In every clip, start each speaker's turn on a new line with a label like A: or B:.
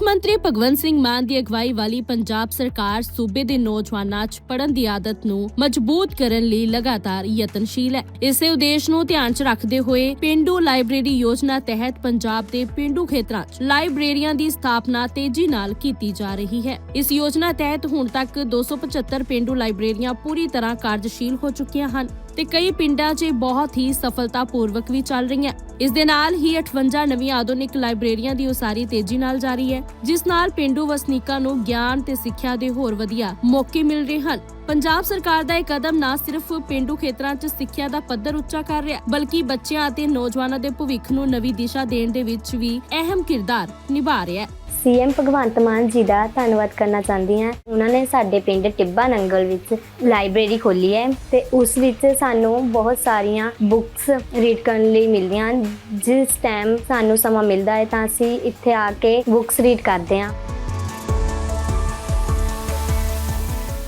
A: ਮੁੱਖ ਮੰਤਰੀ ਭਗਵੰਤ ਸਿੰਘ ਮਾਨ ਦੀ ਅਗਵਾਈ ਵਾਲੀ ਪੰਜਾਬ ਸਰਕਾਰ ਸੂਬੇ ਦੇ ਨੌਜਵਾਨਾਂ 'ਚ ਪੜ੍ਹਨ ਦੀ ਆਦਤ ਨੂੰ ਮਜ਼ਬੂਤ ਕਰਨ ਲਈ ਲਗਾਤਾਰ ਯਤਨਸ਼ੀਲ ਹੈ। ਇਸੇ ਉਦੇਸ਼ ਨੂੰ ਧਿਆਨ 'ਚ ਰੱਖਦੇ ਹੋਏ ਪਿੰਡੂ ਲਾਇਬ੍ਰੇਰੀ ਯੋਜਨਾ ਤਹਿਤ ਪੰਜਾਬ ਦੇ ਪਿੰਡੂ ਖੇਤਰਾਂ 'ਚ ਲਾਇਬ੍ਰੇਰੀਆਂ ਦੀ ਸਥਾਪਨਾ ਤੇਜ਼ੀ ਨਾਲ ਕੀਤੀ ਜਾ ਰਹੀ ਹੈ। ਇਸ ਯੋਜਨਾ ਤਹਿਤ ਹੁਣ ਤੱਕ 275 ਪਿੰਡੂ ਲਾਇਬ੍ਰੇਰੀਆਂ ਪੂਰੀ ਤਰ੍ਹਾਂ ਕਾਰਜਸ਼ੀਲ ਹੋ ਚੁੱਕੀਆਂ ਹਨ ਤੇ ਕਈ ਪਿੰਡਾਂ 'ਚ ਬਹੁਤ ਹੀ ਸਫਲਤਾਪੂਰਵਕ ਵੀ ਚੱਲ ਰਹੀਆਂ ਇਸ ਦੇ ਨਾਲ ਹੀ 58 ਨਵੀਆਂ ਆਧੁਨਿਕ ਲਾਇਬ੍ਰੇਰੀਆਂ ਦੀ ਉਸਾਰੀ ਤੇਜ਼ੀ ਨਾਲ ਜਾਰੀ ਹੈ, ਜਿਸ ਨਾਲ ਪਿੰਡੂ ਵਸਨੀਕਾਂ ਨੂੰ ਗਿਆਨ ਤੇ ਸਿੱਖਿਆ ਦੇ ਹੋਰ ਵਧੀਆ ਮੌਕੇ ਮਿਲ ਰਹੇ ਹਨ। ਪੰਜਾਬ ਸਰਕਾਰ ਦਾ ਇਹ ਕਦਮ ਨਾ ਸਿਰਫ ਪਿੰਡੂ ਖੇਤਰਾਂ 'ਚ ਸਿੱਖਿਆ ਦਾ ਪੱਧਰ ਉੱਚਾ ਕਰ ਰਿਹਾ, ਬਲਕਿ ਬੱਚਿਆਂ ਅਤੇ ਨੌਜਵਾਨਾਂ ਦੇ ਭਵਿੱਖ ਨੂੰ ਨਵੀਂ ਦਿਸ਼ਾ ਦੇਣ ਦੇ ਵਿੱਚ ਵੀ ਅਹਿਮ ਕਿਰਦਾਰ ਨਿਭਾ ਰਿਹਾ ਹੈ।
B: ਸੀਐਮ ਭਗਵੰਤ ਮਾਨ ਜੀ ਦਾ ਧੰਨਵਾਦ ਕਰਨਾ ਚਾਹੁੰਦੀ ਹਾਂ। ਉਹਨਾਂ ਨੇ ਸਾਡੇ ਪਿੰਡ ਟਿੱਬਾ ਨੰਗਲ ਵਿੱਚ ਲਾਇਬ੍ਰੇਰੀ ਖੋਲੀ ਹੈ ਤੇ ਉਸ ਵਿੱਚ ਸਾਨੂੰ ਬਹੁਤ ਸਾਰੀਆਂ ਬੁੱਕਸ ਰੀਡ ਕਰਨ ਲਈ ਮਿਲਦੀਆਂ ਹਨ। ਜਿਸ ਟਾਈਮ ਸਾਨੂੰ ਸਮਾਂ ਮਿਲਦਾ ਹੈ ਤਾਂ ਅਸੀਂ ਇੱਥੇ ਆ ਕੇ ਬੁੱਕਸ ਰੀਡ ਕਰਦੇ ਹਾਂ।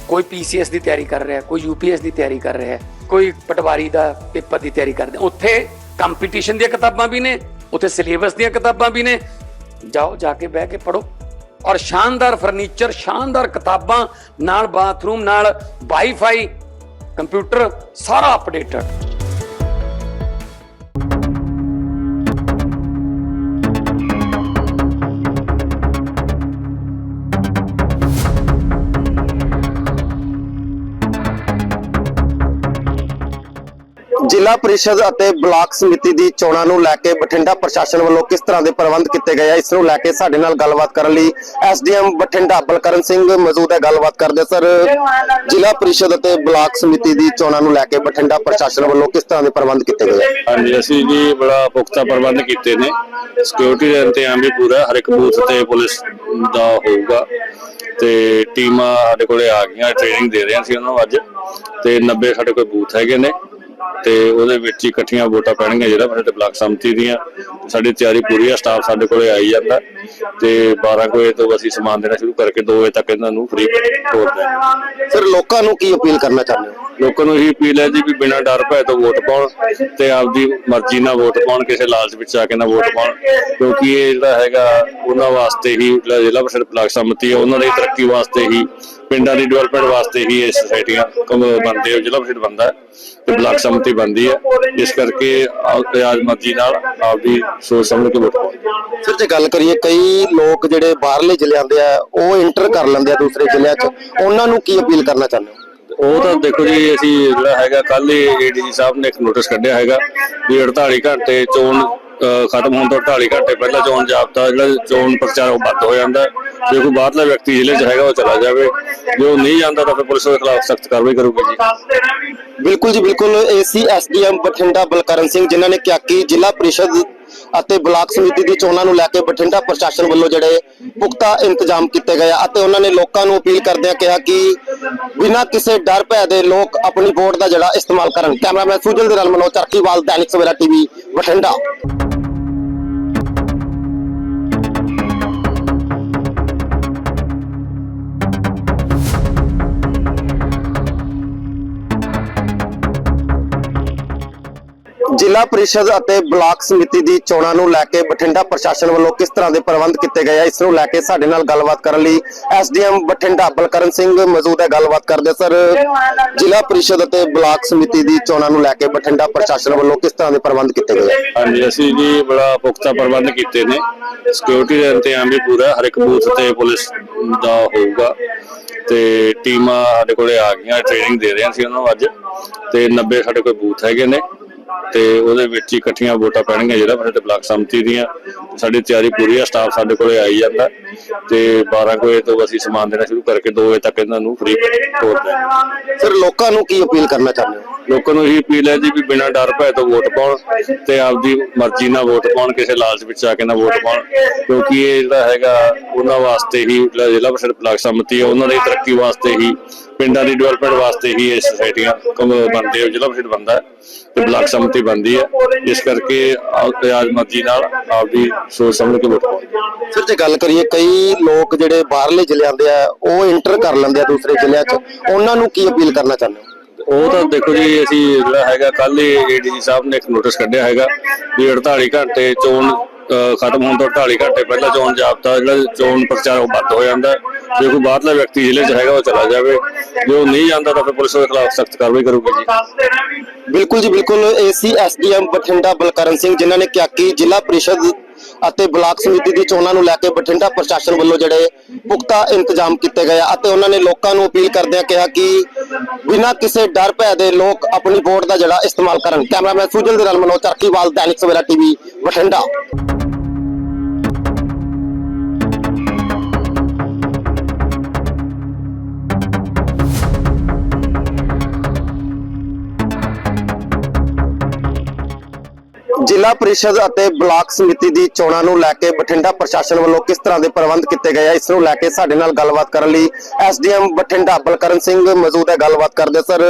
C: ਕੋਈ ਪੀਸੀਐਸ ਦੀ ਤਿਆਰੀ ਕਰ ਰਿਹਾ, ਕੋਈ ਯੂਪੀਐਸ ਦੀ ਤਿਆਰੀ ਕਰ ਰਿਹਾ, ਕੋਈ ਪਟਵਾਰੀ ਦਾ ਪੇਪਰ ਦੀ ਤਿਆਰੀ ਕਰਦੇ ਉੱਥੇ ਕੰਪੀਟੀਸ਼ਨ ਦੀਆਂ ਕਿਤਾਬਾਂ ਵੀ ਨੇ, ਉੱਥੇ ਸਿਲੇਬਸ ਦੀਆਂ ਕਿਤਾਬਾਂ ਵੀ ਨੇ ਜਾਓ, ਜਾ ਕੇ ਬਹਿ ਕੇ ਪੜੋ ਔਰ ਸ਼ਾਨਦਾਰ ਫਰਨੀਚਰ, ਸ਼ਾਨਦਾਰ ਕਿਤਾਬਾਂ, ਨਾਲ ਬਾਥਰੂਮ, ਨਾਲ ਵਾਈਫਾਈ ਕੰਪਿਊਟਰ, ਸਾਰਾ ਅਪਡੇਟਡ
D: ਜ਼ਿਲ੍ਹਾ ਪ੍ਰੀਸ਼ਦ ਅਤੇ ਬਲਾਕ ਸਮਿਤੀ ਦੀ ਚੋਣਾਂ ਨੂੰ ਲੈ ਕੇ ਬਠਿੰਡਾ ਪ੍ਰਸ਼ਾਸਨ ਵੱਲੋਂ ਕਿਸ ਤਰ੍ਹਾਂ ਦੇ ਪ੍ਰਬੰਧ ਕੀਤੇ ਗਏ ਆ, ਇਸ ਨੂੰ ਲੈ ਕੇ ਸਾਡੇ ਨਾਲ ਗੱਲਬਾਤ ਕਰਨ ਲਈ ਐਸਡੀਐਮ ਬਠਿੰਡਾ ਬਲਕਰਨ ਸਿੰਘ ਮੌਜੂਦ ਹੈ। ਗੱਲਬਾਤ ਕਰਦੇ ਸਰ, ਜ਼ਿਲ੍ਹਾ ਪ੍ਰੀਸ਼ਦ ਅਤੇ ਬਲਾਕ ਸਮਿਤੀ ਦੀ ਚੋਣਾਂ ਨੂੰ ਲੈ ਕੇ ਬਠਿੰਡਾ ਪ੍ਰਸ਼ਾਸਨ ਵੱਲੋਂ ਕਿਸ ਤਰ੍ਹਾਂ ਦੇ ਪ੍ਰਬੰਧ ਕੀਤੇ ਗਏ
E: ਹਾਂਜੀ, ਅਸੀਂ ਜੀ ਬੜਾ ਪੁਖਤਾ ਪ੍ਰਬੰਧ ਕੀਤੇ ਨੇ। ਸਿਕਿਉਰਿਟੀ ਦਾ ਇੰਤਜ਼ਾਮ ਵੀ ਪੂਰਾ ਹਰ ਇੱਕ ਬੂਥ ਤੇ ਪੁਲਿਸ ਦਾ ਹੋਊਗਾ ਤੇ ਟੀਮਾਂ ਸਾਡੇ ਕੋਲੇ ਆ ਗਈਆਂ ਟ੍ਰੇਨਿੰਗ ਦੇ ਰਹੇ ਸੀ ਉਹਨਾਂ ਨੂੰ ਅੱਜ ਤੇ 90 ਸਾਡੇ ਕੋਲ ਬੂਥ ਹੈਗੇ ਨੇ। ਤੇ ਉਹਦੇ ਵਿੱਚ ਹੀ ਇਕੱਠੀਆਂ ਵੋਟਾਂ ਪੈਣਗੀਆਂ ਜਿਹੜਾ ਸਾਡੇ ਬਲਾਕ ਸੰਮਤੀ ਦੀਆਂ। ਸਾਡੀ ਤਿਆਰੀ ਪੂਰੀ ਆ ਸਟਾਫ ਸਾਡੇ ਕੋਲੇ ਆਈ ਜਾਂਦਾ। ਤੇ 12 ਕੁ ਵਜੇ ਤੋਂ ਅਸੀਂ ਸਮਾਨ ਦੇਣਾ ਸ਼ੁਰੂ ਕਰਕੇ 2 ਵਜੇ ਤੱਕ ਇਹਨਾਂ ਨੂੰ ਫ੍ਰੀ ਤੋਰ ਦੇਣਾ।
D: ਸਰ ਲੋਕਾਂ ਨੂੰ ਕੀ ਅਪੀਲ ਕਰਨਾ ਚਾਹੁੰਦੇ ਹੋ?
E: ਲੋਕਾਂ ਨੂੰ ਇਹ ਅਪੀਲ ਹੈ ਜੀ ਵੀ ਬਿਨਾਂ ਡਰ ਭੈ ਤੋਂ ਵੋਟ ਪਾਉਣ ਤੇ ਆਪਦੀ ਮਰਜ਼ੀ ਨਾਲ ਵੋਟ ਪਾਉਣ ਕਿਸੇ ਲਾਲਚ ਵਿੱਚ ਆ ਕੇ ਨਾ ਵੋਟ ਪਾਉਣ। ਕਿਉਂਕਿ ਇਹ ਜਿਹੜਾ ਹੈਗਾ ਉਹਨਾਂ ਵਾਸਤੇ ਹੀ ਜਿਹੜਾ ਜ਼ਿਲ੍ਹਾ ਪ੍ਰੀਸ਼ਦ ਬਲਾਕ ਸੰਮਤੀ ਹੈ ਉਹਨਾਂ ਦੀ ਤਰੱਕੀ ਵਾਸਤੇ ਹੀ ਪਿੰਡਾਂ ਦੀ ਡਿਵੈਲਪਮੈਂਟ ਵਾਸਤੇ ਹੀ ਇਹ ਸੁਸਾਇਟੀਆਂ ਬਣਦੇ ਹੋ ਜ਼ਿਲ੍ਹਾ ਪ੍ਰੀਸ਼ਦ ਬਣਦਾ ਤੇ ਬਲਾਕ ਸੰਮਤੀ ਬਣਦੀ ਹੈ। ਇਸ ਕਰਕੇ ਆਜ ਮਰਜ਼ੀ ਨਾਲ ਆਪਦੀ ਸੋਚ ਸਮਝ ਕੇ ਵੋਟ ਪਾਉਣ
D: ਸਰ ਜੇ ਗੱਲ ਕਰੀਏ ਕਈ ਲੋਕ ਜਿਹੜੇ ਬਾਹਰਲੇ ਜ਼ਿਲ੍ਹਿਆਂ ਦੇ ਆ ਉਹ ਇੰਟਰ ਕਰ ਲੈਂਦੇ ਆ ਦੂਸਰੇ ਜ਼ਿਲ੍ਹਿਆਂ 'ਚ। ਉਹਨਾਂ ਨੂੰ ਕੀ ਅਪੀਲ ਕਰਨਾ ਚਾਹੁੰਦੇ ਹੋ?
E: ਉਹ ਤਾਂ ਦੇਖੋ ਜੀ ਅਸੀਂ ਜਿਹੜਾ ਹੈਗਾ ਕੱਲ ਹੀ ਏਡੀਜੀ ਸਾਹਿਬ ਨੇ ਇੱਕ ਨੋਟਿਸ ਕੱਢਿਆ ਹੈਗਾ ਵੀ 48 ਘੰਟੇ ਚੋਣ ਖਤਮ ਹੋਣ ਤੋਂ 48 ਘੰਟੇ ਪਹਿਲਾਂ ਚੋਣ ਜਾਬਤਾ ਜਿਹੜਾ ਚੋਣ ਪ੍ਰਚਾਰ ਉਹ ਬੰਦ ਹੋ ਜਾਂਦਾ। ਜੇ ਕੋਈ ਬਾਹਰਲਾ ਵਿਅਕਤੀ ਜ਼ਿਲ੍ਹੇ 'ਚ ਹੈਗਾ ਉਹ ਚਲਾ ਜਾਵੇ। ਜੇ ਉਹ ਨਹੀਂ ਜਾਂਦਾ ਤਾਂ ਫਿਰ ਪੁਲਿਸ ਉਹਦੇ ਖਿਲਾਫ ਸਖਤ ਕਾਰਵਾਈ ਕਰੂਗੀ ਜੀ।
D: ਬਿਲਕੁਲ ਜੀ, ਬਿਲਕੁਲ। ਏਸੀ ਐਸਡੀਐਮ ਬਠਿੰਡਾ ਬਲਕਰਨ ਸਿੰਘ, ਜਿਨ੍ਹਾਂ ਨੇ ਕਿਹਾ ਕਿ ਜ਼ਿਲ੍ਹਾ ਪ੍ਰੀਸ਼ਦ ਅਤੇ ਬਲਾਕ ਸਮਿਤੀ ਦੀ ਚੋਣਾਂ ਨੂੰ ਲੈ ਕੇ ਬਠਿੰਡਾ ਪ੍ਰਸ਼ਾਸਨ ਵੱਲੋਂ ਜਿਹੜੇ ਪੁਖਤਾ ਇੰਤਜ਼ਾਮ ਕੀਤੇ ਗਏ ਅਤੇ ਉਹਨਾਂ ਨੇ ਲੋਕਾਂ ਨੂੰ ਅਪੀਲ ਕਰਦਿਆਂ ਕਿਹਾ ਕਿ ਬਿਨਾਂ ਕਿਸੇ ਡਰ ਭੈ ਦੇ ਲੋਕ ਆਪਣੀ ਵੋਟ ਦਾ ਜਿਹੜਾ ਇਸਤੇਮਾਲ ਕਰਨ। ਕੈਮਰਾਮੈਨ ਸੁਜਲ ਦੇ ਨਾਲ ਮਨੋਜ ਚਰਖੀਵਾਲ ਦੈਨਿਕ ਸਵੇਰਾ ਟੀਵੀ, ਬਠਿੰਡਾ। ਜ਼ਿਲ੍ਹਾ ਪ੍ਰੀਸ਼ਦ ਅਤੇ ਬਲਾਕ ਸਮਿਤੀ ਦੀ ਚੋਣਾਂ ਨੂੰ ਲੈ ਕੇ ਬਠਿੰਡਾ ਪ੍ਰਸ਼ਾਸਨ ਵੱਲੋਂ ਕਿਸ ਤਰ੍ਹਾਂ ਦੇ ਪ੍ਰਬੰਧ ਕੀਤੇ ਗਏ ਆ? ਇਸ ਨੂੰ ਲੈ ਕੇ ਸਾਡੇ ਨਾਲ ਗੱਲਬਾਤ ਕਰਨ ਲਈ ਐਸਡੀਐਮ ਬਠਿੰਡਾ ਬਲਕਰਨ ਸਿੰਘ ਮੌਜੂਦ ਹੈ। ਗੱਲਬਾਤ ਕਰਦੇ ਸਰ। ਜ਼ਿਲ੍ਹਾ ਪ੍ਰੀਸ਼ਦ ਅਤੇ ਬਲਾਕ ਸਮਿਤੀ ਦੀ ਚੋਣਾਂ ਨੂੰ ਲੈ ਕੇ ਬਠਿੰਡਾ ਪ੍ਰਸ਼ਾਸਨ ਵੱਲੋਂ ਕਿਸ ਤਰ੍ਹਾਂ ਦੇ ਪ੍ਰਬੰਧ ਕੀਤੇ ਗਏ
E: ਹਾਂਜੀ, ਅਸੀਂ ਜੀ ਬੜਾ ਪੁਖਤਾ ਪ੍ਰਬੰਧ ਕੀਤੇ ਨੇ। ਸਿਕਿਉਰਿਟੀ ਦਾ ਇੰਤਜ਼ਾਮ ਵੀ ਪੂਰਾ ਹਰ ਇੱਕ ਬੂਥ ਤੇ ਪੁਲਿਸ ਦਾ ਹੋਊਗਾ। ਤੇ ਟੀਮਾਂ ਸਾਡੇ ਕੋਲੇ ਆ ਗਈਆਂ ਟ੍ਰੇਨਿੰਗ ਦੇ ਰਹੇ ਸੀ ਉਹਨਾਂ ਨੂੰ ਅੱਜ। ਤੇ 90 ਸਾਡੇ ਕੋਲ ਬੂਥ ਹੈਗੇ ਨੇ। ਤੇ ਉਹਦੇ ਵਿੱਚ ਹੀ ਇਕੱਠੀਆਂ ਵੋਟਾਂ ਪੈਣਗੀਆਂ ਜਿਹੜਾ ਸਾਡੇ ਬਲਾਕ ਸੰਮਤੀ ਦੀਆਂ। ਸਾਡੀ ਤਿਆਰੀ ਪੂਰੀ ਆ ਸਟਾਫ ਸਾਡੇ ਕੋਲੇ ਆਈ ਜਾਂਦਾ। ਤੇ 12 ਕੁ ਵਜੇ ਤੋਂ ਅਸੀਂ ਸਮਾਨ ਦੇਣਾ ਸ਼ੁਰੂ ਕਰਕੇ 2 ਵਜੇ ਤੱਕ ਇਹਨਾਂ ਨੂੰ ਫ੍ਰੀ ਤੋਰ ਦੇਣਾ
D: ਸਰ ਲੋਕਾਂ ਨੂੰ ਕੀ ਅਪੀਲ ਕਰਨਾ ਚਾਹੁੰਦੇ ਹੋ?
E: ਲੋਕਾਂ ਨੂੰ ਇਹ ਅਪੀਲ ਹੈ ਜੀ ਵੀ ਬਿਨਾਂ ਡਰ ਭੈ ਤੋਂ ਵੋਟ ਪਾਉਣ ਤੇ ਆਪਦੀ ਮਰਜ਼ੀ ਨਾਲ ਵੋਟ ਪਾਉਣ ਕਿਸੇ ਲਾਲਚ ਵਿੱਚ ਆ ਕੇ ਨਾ ਵੋਟ ਪਾਉਣ। ਕਿਉਂਕਿ ਇਹ ਜਿਹੜਾ ਹੈਗਾ ਉਹਨਾਂ ਵਾਸਤੇ ਹੀ ਜ਼ਿਲ੍ਹਾ ਪ੍ਰੀਸ਼ਦ ਬਲਾਕ ਸੰਮਤੀ ਹੈ ਉਹਨਾਂ ਦੀ ਤਰੱਕੀ ਵਾਸਤੇ ਹੀ ਪਿੰਡਾਂ ਦੀ ਡਿਵੈਲਪਮੈਂਟ ਵਾਸਤੇ ਹੀ ਇਹ ਸੁਸਾਇਟੀਆਂ ਕੰਮ ਬਣਦੇ ਹੋ ਜ਼ਿਲ੍ਹਾ ਪ੍ਰੀਸ਼ਦ ਬਣਦਾ। ਹੈ ਤੇ ਬਲਾਕ ਸੰਮਤੀ ਬਣਦੀ ਹੈ। ਇਸ ਕਰਕੇ ਆਜ ਮਰਜ਼ੀ ਨਾਲ ਆਪਦੀ ਸੋਚ ਸਮਝ ਕੇ ਵੋਟ
D: ਸਰ ਜੇ ਗੱਲ ਕਰੀਏ ਕਈ ਲੋਕ ਜਿਹੜੇ ਬਾਹਰਲੇ ਜ਼ਿਲ੍ਹਿਆਂ ਦੇ ਆ ਉਹ ਇੰਟਰ ਕਰ ਲੈਂਦੇ ਆ ਦੂਸਰੇ ਜ਼ਿਲ੍ਹਿਆਂ 'ਚ। ਉਹਨਾਂ ਨੂੰ ਕੀ ਅਪੀਲ ਕਰਨਾ ਚਾਹੁੰਦੇ ਹੋ?
E: ਉਹ ਤਾਂ ਦੇਖੋ ਜੀ ਅਸੀਂ ਜਿਹੜਾ ਹੈਗਾ ਕੱਲ ਹੀ ਏਡੀਜੀ ਸਾਹਿਬ ਨੇ ਇੱਕ ਨੋਟਿਸ ਕੱਢਿਆ ਹੈਗਾ ਵੀ 48 ਘੰਟੇ ਚੋਣ ਖਤਮ ਹੋਣ ਤੋਂ 48 ਘੰਟੇ ਪਹਿਲਾਂ ਚੋਣ ਜਾਬਤਾ ਜਿਹੜਾ ਚੋਣ ਪ੍ਰਚਾਰ ਉਹ ਬੰਦ ਹੋ ਜਾਂਦਾ। ਜੇ ਕੋਈ ਬਾਹਰਲਾ ਵਿਅਕਤੀ ਜ਼ਿਲ੍ਹੇ 'ਚ ਹੈਗਾ ਉਹ ਚਲਾ ਜਾਵੇ। ਜੇ ਉਹ ਨਹੀਂ ਜਾਂਦਾ ਤਾਂ ਫਿਰ ਪੁਲਿਸ ਉਹਦੇ ਖਿਲਾਫ ਸਖਤ ਕਾਰਵਾਈ ਕਰੂਗੀ ਜੀ।
D: ਬਿਲਕੁਲ ਜੀ, ਬਿਲਕੁਲ। ਏਸੀ ਐਸਡੀਐਮ ਬਠਿੰਡਾ ਬਲਕਰਨ ਸਿੰਘ ਜਿਨ੍ਹਾਂ ਨੇ ਕਿਹਾ ਕਿ ਜ਼ਿਲ੍ਹਾ ਪ੍ਰੀਸ਼ਦ ਅਤੇ ਬਲਾਕ ਸਮਿਤੀ ਦੀ ਚੋਣਾਂ ਨੂੰ ਲੈ ਕੇ ਬਠਿੰਡਾ ਪ੍ਰਸ਼ਾਸਨ ਵੱਲੋਂ ਜਿਹੜੇ ਪੁਖਤਾ ਇੰਤਜ਼ਾਮ ਕੀਤੇ ਗਏ ਅਤੇ ਉਹਨਾਂ ਨੇ ਲੋਕਾਂ ਨੂੰ ਅਪੀਲ ਕਰਦਿਆਂ ਕਿਹਾ ਕਿ ਬਿਨਾਂ ਕਿਸੇ ਡਰ ਭੈ ਦੇ ਲੋਕ ਆਪਣੀ ਵੋਟ ਦਾ ਜਿਹੜਾ ਇਸਤੇਮਾਲ ਕਰਨ। ਕੈਮਰਾਮੈਨ ਸੁਜਲ ਦੇ ਨਾਲ ਮਨੋਜ ਚਰਖੀਵਾਲ ਦੈਨਿਕ ਸਵੇਰਾ ਟੀਵੀ, ਬਠਿੰਡਾ। ਜ਼ਿਲ੍ਹਾ ਪ੍ਰੀਸ਼ਦ ਅਤੇ ਬਲਾਕ ਸਮਿਤੀ ਦੀ ਚੋਣਾਂ ਨੂੰ ਲੈ ਕੇ ਬਠਿੰਡਾ ਪ੍ਰਸ਼ਾਸਨ ਵੱਲੋਂ ਕਿਸ ਤਰ੍ਹਾਂ ਦੇ ਪ੍ਰਬੰਧ ਕੀਤੇ ਗਏ ਆ, ਇਸ ਨੂੰ ਲੈ ਕੇ ਸਾਡੇ ਨਾਲ ਗੱਲਬਾਤ ਕਰਨ ਲਈ ਐਸਡੀਐਮ ਬਠਿੰਡਾ ਬਲਕਰਨ ਸਿੰਘ ਮੌਜੂਦ ਹੈ। ਗੱਲਬਾਤ ਕਰਦੇ ਸਰ,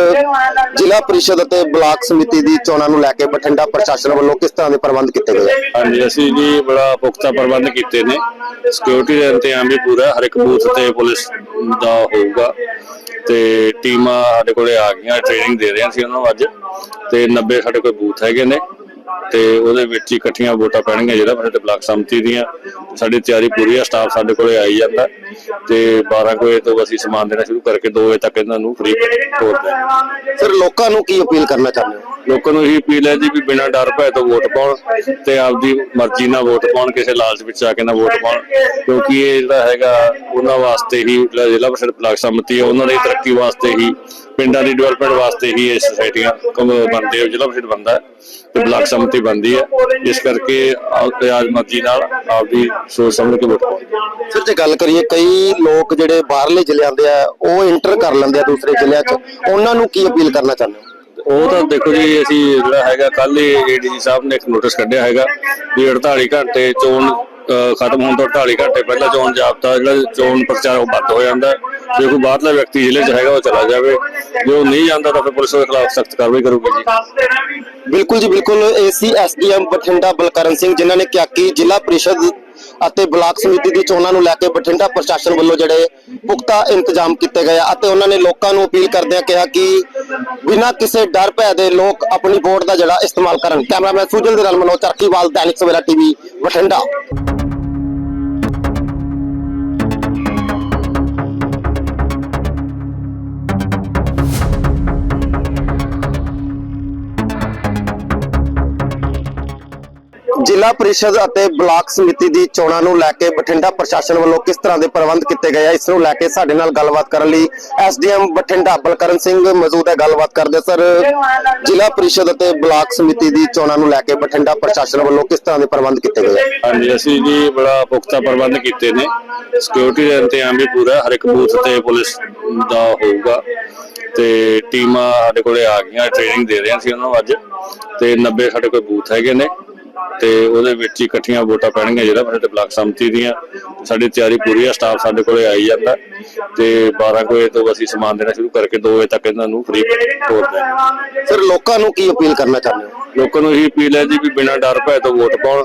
D: ਜ਼ਿਲ੍ਹਾ ਪ੍ਰੀਸ਼ਦ ਅਤੇ ਬਲਾਕ ਸਮਿਤੀ ਦੀ ਚੋਣਾਂ ਨੂੰ ਲੈ ਕੇ ਬਠਿੰਡਾ ਪ੍ਰਸ਼ਾਸਨ ਵੱਲੋਂ ਕਿਸ ਤਰ੍ਹਾਂ ਦੇ ਪ੍ਰਬੰਧ ਕੀਤੇ ਗਏ
E: ਹਾਂਜੀ, ਅਸੀਂ ਜੀ ਬੜਾ ਪੁਖਤਾ ਪ੍ਰਬੰਧ ਕੀਤੇ ਨੇ। ਸਿਕਿਉਰਿਟੀ ਦਾ ਇੰਤਜ਼ਾਮ ਵੀ ਪੂਰਾ, ਹਰ ਇੱਕ ਬੂਥ ਤੇ ਪੁਲਿਸ ਦਾ ਹੋਊਗਾ ਤੇ ਟੀਮਾਂ ਸਾਡੇ ਕੋਲੇ ਆ ਗਈਆਂ ਟ੍ਰੇਨਿੰਗ ਦੇ ਰਹੇ ਸੀ ਉਹਨਾਂ ਨੂੰ ਅੱਜ ਤੇ 90 ਸਾਡੇ ਕੋਲ ਬੂਥ ਹੈਗੇ ਨੇ। ਤੇ ਉਹਦੇ ਵਿੱਚ ਹੀ ਇਕੱਠੀਆਂ ਵੋਟਾਂ ਪੈਣਗੀਆਂ ਜਿਹੜਾ ਸਾਡੇ ਬਲਾਕ ਸੰਮਤੀ ਦੀਆਂ। ਸਾਡੀ ਤਿਆਰੀ ਪੂਰੀ ਆ ਸਟਾਫ ਸਾਡੇ ਕੋਲੇ ਆਈ ਜਾਂਦਾ ਤੇ। 12 ਕੁ ਵਜੇ ਤੋਂ ਅਸੀਂ ਸਮਾਨ ਦੇਣਾ ਸ਼ੁਰੂ ਕਰਕੇ 2 ਵਜੇ ਤੱਕ ਇਹਨਾਂ ਨੂੰ ਫ੍ਰੀ ਤੋਰ ਦਿਆਂਗੇ।
D: ਸਰ ਲੋਕਾਂ ਨੂੰ ਕੀ ਅਪੀਲ ਕਰਨਾ ਚਾਹੁੰਦੇ ਹੋ?
E: ਲੋਕਾਂ ਨੂੰ ਇਹੀ ਅਪੀਲ ਹੈ ਜੀ ਵੀ ਬਿਨਾਂ ਡਰ ਭੈ ਤੋਂ ਵੋਟ ਪਾਉਣ ਤੇ ਆਪਦੀ ਮਰਜ਼ੀ ਨਾਲ ਵੋਟ ਪਾਉਣ ਕਿਸੇ ਲਾਲਚ ਵਿੱਚ ਆ ਕੇ ਨਾ ਵੋਟ ਪਾਉਣ। ਕਿਉਂਕਿ ਇਹ ਜਿਹੜਾ ਹੈਗਾ ਉਹਨਾਂ ਵਾਸਤੇ ਹੀ ਜਿਹੜਾ ਜ਼ਿਲ੍ਹਾ ਪ੍ਰੀਸ਼ਦ ਬਲਾਕ ਸੰਮਤੀ ਹੈ ਉਹਨਾਂ ਦੀ ਤਰੱਕੀ ਵਾਸਤੇ ਹੀ ਪਿੰਡਾਂ ਦੀ ਡਿਵੈਲਪਮੈਂਟ ਵਾਸਤੇ ਹੀ ਇਹ ਸੁਸਾਇਟੀਆਂ ਕੰਮ ਬਣਦੇ ਹੋ ਜ਼ਿਲ੍ਹਾ ਪ੍ਰੀਸ਼ਦ ਬਣਦਾ। ਹੈ ਤੇ ਬਲਾਕ ਸੰਮਤੀ ਬਣਦੀ ਹੈ। ਇਸ ਕਰਕੇ ਆਪ ਆਜ ਮਰਜ਼ੀ ਨਾਲ ਆਪਦੀ ਸੋਚ ਸਮਝ ਕੇ ਵੋਟ ਪਾਓ।
D: ਸਰ ਜੇ ਗੱਲ ਕਰੀਏ ਕਈ ਲੋਕ ਜਿਹੜੇ ਬਾਹਰਲੇ ਜ਼ਿਲ੍ਹਿਆਂ ਦੇ ਆ ਉਹ ਇੰਟਰ ਕਰ ਲੈਂਦੇ ਆ ਦੂਸਰੇ ਜ਼ਿਲ੍ਹਿਆਂ 'ਚ। ਉਹਨਾਂ ਨੂੰ ਕੀ ਅਪੀਲ ਕਰਨਾ ਚਾਹੁੰਦੇ ਹੋ?
E: ਉਹ ਤਾਂ ਦੇਖੋ ਜੀ ਅਸੀਂ ਜਿਹੜਾ ਹੈਗਾ ਕੱਲ ਹੀ ਏਡੀਜੀ ਸਾਹਿਬ ਨੇ ਇੱਕ ਨੋਟਿਸ ਕੱਢਿਆ ਹੈਗਾ ਵੀ 48 ਘੰਟੇ ਚੋਣ ਖਤਮ ਹੋਣ ਤੋਂ 48 ਘੰਟੇ ਪਹਿਲਾਂ ਚੋਣ ਜਾਬਤਾ ਜਿਹੜਾ ਚੋਣ ਪ੍ਰਚਾਰ ਉਹ ਬੰਦ ਹੋ ਜਾਂਦਾ। ਜੇ ਕੋਈ ਬਾਹਰਲਾ ਵਿਅਕਤੀ ਜ਼ਿਲ੍ਹੇ 'ਚ ਹੈਗਾ, ਉਹ ਚਲਾ ਜਾਵੇ। ਜੇ ਨਹੀਂ ਜਾਂਦਾ, ਤਾਂ ਫਿਰ ਪੁਲਿਸ ਉਹਦੇ ਖਿਲਾਫ ਸਖਤ ਕਾਰਵਾਈ ਕਰੂਗੀ ਜੀ।
D: ਬਿਲਕੁਲ ਜੀ, ਬਿਲਕੁਲ। ਏਸੀ ਐਸਡੀਐਮ ਬਠਿੰਡਾ ਬਲਕਰਨ ਸਿੰਘ, ਜਿਨ੍ਹਾਂ ਨੇ ਕਿਹਾ ਕਿ ਜ਼ਿਲ੍ਹਾ ਪ੍ਰੀਸ਼ਦ ਅਤੇ ਬਲਾਕ ਸਮਿਤੀ ਦੀ ਚੋਣਾਂ ਨੂੰ ਲੈ ਕੇ ਬਠਿੰਡਾ ਪ੍ਰਸ਼ਾਸਨ ਵੱਲੋਂ ਜਿਹੜੇ ਪੁਖਤਾ ਇੰਤਜ਼ਾਮ ਕੀਤੇ ਗਏ ਅਤੇ ਉਹਨਾਂ ਨੇ ਲੋਕਾਂ ਨੂੰ ਅਪੀਲ ਕਰਦਿਆਂ ਕਿਹਾ ਕਿ ਬਿਨਾਂ ਕਿਸੇ ਡਰ ਭੈ ਦੇ ਲੋਕ ਆਪਣੀ ਵੋਟ ਦਾ ਜਿਹੜਾ ਇਸਤੇਮਾਲ ਕਰਨ। ਕੈਮਰਾਮੈਨ ਸੁਜਲ ਦੇ ਨਾਲ ਮਨੋਜ ਚਰਖੀਵਾਲ, ਦੈਨਿਕ ਸਵੇਰਾ ਟੀਵੀ, ਬਠਿੰਡਾ। ਜ਼ਿਲ੍ਹਾ ਪ੍ਰੀਸ਼ਦ ਅਤੇ ਬਲਾਕ ਸਮਿਤੀ ਦੀ ਚੋਣਾਂ ਨੂੰ ਲੈ ਕੇ ਬਠਿੰਡਾ ਪ੍ਰਸ਼ਾਸਨ ਵੱਲੋਂ ਕਿਸ ਤਰ੍ਹਾਂ ਦੇ ਪ੍ਰਬੰਧ ਕੀਤੇ ਗਏ ਆ, ਇਸ ਨੂੰ ਲੈ ਕੇ ਸਾਡੇ ਨਾਲ ਗੱਲਬਾਤ ਕਰਨ ਲਈ ਐਸਡੀਐਮ ਬਠਿੰਡਾ ਬਲਕਰਨ ਸਿੰਘ ਮੌਜੂਦ ਹੈ। ਗੱਲਬਾਤ ਕਰਦੇ ਸਰ, ਜ਼ਿਲ੍ਹਾ ਪ੍ਰੀਸ਼ਦ ਅਤੇ ਬਲਾਕ ਸਮਿਤੀ ਦੀ ਚੋਣਾਂ ਨੂੰ ਲੈ ਕੇ ਬਠਿੰਡਾ ਪ੍ਰਸ਼ਾਸਨ ਵੱਲੋਂ ਕਿਸ ਤਰ੍ਹਾਂ ਦੇ ਪ੍ਰਬੰਧ ਕੀਤੇ ਗਏ
E: ਹਾਂਜੀ, ਅਸੀਂ ਜੀ ਬੜਾ ਪੁਖਤਾ ਪ੍ਰਬੰਧ ਕੀਤੇ ਨੇ। ਸਿਕਿਉਰਿਟੀ ਦਾ ਇੰਤਜ਼ਾਮ ਵੀ ਪੂਰਾ ਹਰ ਇੱਕ ਬੂਥ ਤੇ ਪੁਲਿਸ ਦਾ ਹੋਊਗਾ ਤੇ ਟੀਮਾਂ ਸਾਡੇ ਕੋਲੇ ਆ ਗਈਆਂ ਟ੍ਰੇਨਿੰਗ ਦੇ ਰਹੇ ਸੀ ਉਹਨਾਂ ਨੂੰ ਅੱਜ ਤੇ 90 ਸਾਡੇ ਕੋਲ ਬੂਥ ਹੈਗੇ ਨੇ। ਤੇ ਉਹਦੇ ਵਿੱਚ ਹੀ ਇਕੱਠੀਆਂ ਵੋਟਾਂ ਪੈਣਗੀਆਂ ਜਿਹੜਾ ਸਾਡੇ ਬਲਾਕ ਸੰਮਤੀ ਦੀਆਂ। ਸਾਡੀ ਤਿਆਰੀ ਪੂਰੀ ਆ ਸਟਾਫ ਸਾਡੇ ਕੋਲੇ ਆਈ ਜਾਂਦਾ। ਤੇ 12 ਕੁ ਵਜੇ ਤੋਂ ਅਸੀਂ ਸਮਾਨ ਦੇਣਾ ਸ਼ੁਰੂ ਕਰਕੇ 2 ਵਜੇ ਤੱਕ ਇਹਨਾਂ ਨੂੰ ਫ੍ਰੀ ਤੋਰ ਦਿਆਂਗੇ।
D: ਸਰ ਲੋਕਾਂ ਨੂੰ ਕੀ ਅਪੀਲ ਕਰਨਾ ਚਾਹੁੰਦੇ ਹੋ?
E: ਲੋਕਾਂ ਨੂੰ ਇਹੀ ਅਪੀਲ ਹੈ ਜੀ ਵੀ ਬਿਨਾਂ ਡਰ ਭੈ ਤੋਂ ਵੋਟ ਪਾਉਣ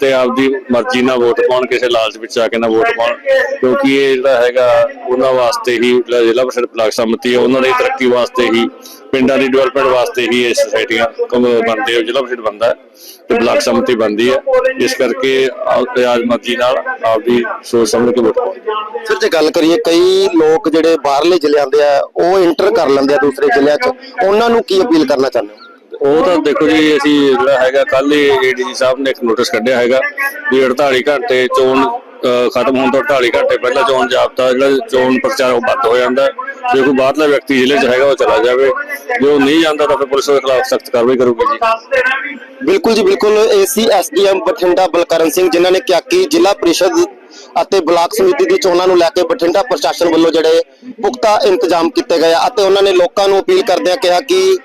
E: ਤੇ ਆਪਦੀ ਮਰਜ਼ੀ ਨਾਲ ਵੋਟ ਪਾਉਣ ਕਿਸੇ ਲਾਲਚ ਵਿੱਚ ਆ ਕੇ ਨਾ ਵੋਟ ਪਾਉਣ। ਕਿਉਂਕਿ ਇਹ ਜਿਹੜਾ ਹੈਗਾ ਉਹਨਾਂ ਵਾਸਤੇ ਹੀ ਜਿਹੜਾ ਜ਼ਿਲ੍ਹਾ ਪ੍ਰੀਸ਼ਦ ਬਲਾਕ ਸੰਮਤੀ ਹੈ ਉਹਨਾਂ ਦੀ ਤਰੱਕੀ ਵਾਸਤੇ ਹੀ ਪਿੰਡਾਂ ਦੀ ਡਿਵੈਲਪਮੈਂਟ ਵਾਸਤੇ ਹੀ ਇਹ ਸੁਸਾਇਟੀਆਂ ਕੰਮ ਬਣਦੇ ਹੋ ਜ਼ਿਲ੍ਹਾ ਪ੍ਰੀਸ਼ਦ ਹੈ ਤੇ ਬਲਾਕ ਸੰਮਤੀ ਬਣਦੀ ਹੈ। ਇਸ ਕਰਕੇ ਆਜ ਮਰਜ਼ੀ ਨਾਲ ਆਪਦੀ ਸੋਚ ਸਮਝ ਕੇ ਵੋਟ ਪਾਓ।
D: ਸਰ ਜੇ ਗੱਲ ਕਰੀਏ ਕਈ ਲੋਕ ਜਿਹੜੇ ਬਾਹਰਲੇ ਜ਼ਿਲ੍ਹਿਆਂ ਦੇ ਆ ਉਹ ਇੰਟਰ ਕਰ ਲੈਂਦੇ ਆ ਦੂਸਰੇ ਜ਼ਿਲ੍ਹਿਆਂ 'ਚ। ਉਹਨਾਂ ਨੂੰ ਕੀ ਅਪੀਲ ਕਰਨਾ ਚਾਹੁੰਦੇ ਹੋ?
E: ਉਹ ਤਾਂ ਦੇਖੋ ਜੀ ਅਸੀਂ ਜਿਹੜਾ ਹੈਗਾ ਕੱਲ ਹੀ ਏਡੀਜੀ ਸਾਹਿਬ ਨੇ ਇੱਕ ਨੋਟਿਸ ਕੱਢਿਆ ਹੈਗਾ ਵੀ 48 ਘੰਟੇ ਚੋਣ ਖਤਮ ਹੋਣ ਤੋਂ 48 ਘੰਟੇ ਪਹਿਲਾਂ ਚੋਣ ਜਾਬਤਾ ਜਿਹੜਾ ਚੋਣ ਪ੍ਰਚਾਰ ਉਹ ਬੰਦ ਹੋ ਜਾਂਦਾ। ਜੇ ਕੋਈ ਬਾਹਰਲਾ ਵਿਅਕਤੀ ਜ਼ਿਲ੍ਹੇ 'ਚ ਹੈਗਾ ਉਹ ਚਲਾ ਜਾਵੇ। ਜੇ ਉਹ ਨਹੀਂ ਜਾਂਦਾ ਤਾਂ ਫਿਰ ਪੁਲਿਸ ਉਹਦੇ ਖਿਲਾਫ ਸਖਤ ਕਾਰਵਾਈ ਕਰੂਗੀ ਜੀ।
D: ਬਿਲਕੁਲ ਜੀ ਬਿਲਕੁਲ। ਏਸੀ ਐਸਡੀਐਮ ਬਠਿੰਡਾ ਬਲਕਰਨ ਸਿੰਘ ਜਿਨ੍ਹਾਂ ਨੇ ਕਿਹਾ ਕਿ ਜ਼ਿਲ੍ਹਾ ਪ੍ਰੀਸ਼ਦ ਅਤੇ ਬਲਾਕ ਸਮਿਤੀ ਦੀ ਚੋਣਾਂ ਨੂੰ ਲੈ ਕੇ ਬਠਿੰਡਾ ਪ੍ਰਸ਼ਾਸਨ ਵੱਲੋਂ ਜਿਹੜੇ ਪੁਖਤਾ ਇੰਤਜ਼ਾਮ ਕੀਤੇ ਗਏ ਅਤੇ ਉਹਨਾਂ ਨੇ ਲੋਕਾਂ ਨੂੰ ਅਪੀਲ ਕਰਦਿਆਂ ਕਿਹਾ ਕਿ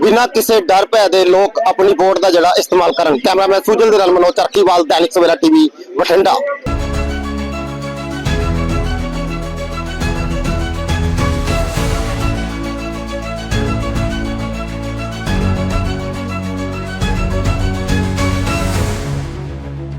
D: ਬਿਨਾਂ ਕਿਸੇ ਡਰ ਭੈ ਦੇ ਲੋਕ ਆਪਣੀ ਵੋਟ ਦਾ ਜਿਹੜਾ ਇਸਤੇਮਾਲ ਕਰਨ। ਕੈਮਰਾਮੈਨ ਸੁਜਲ ਦੇ ਨਾਲ ਮਨੋਜ ਚਰਖੀਵਾਲ ਦੈਨਿਕ ਸਵੇਰਾ ਟੀਵੀ, ਬਠਿੰਡਾ।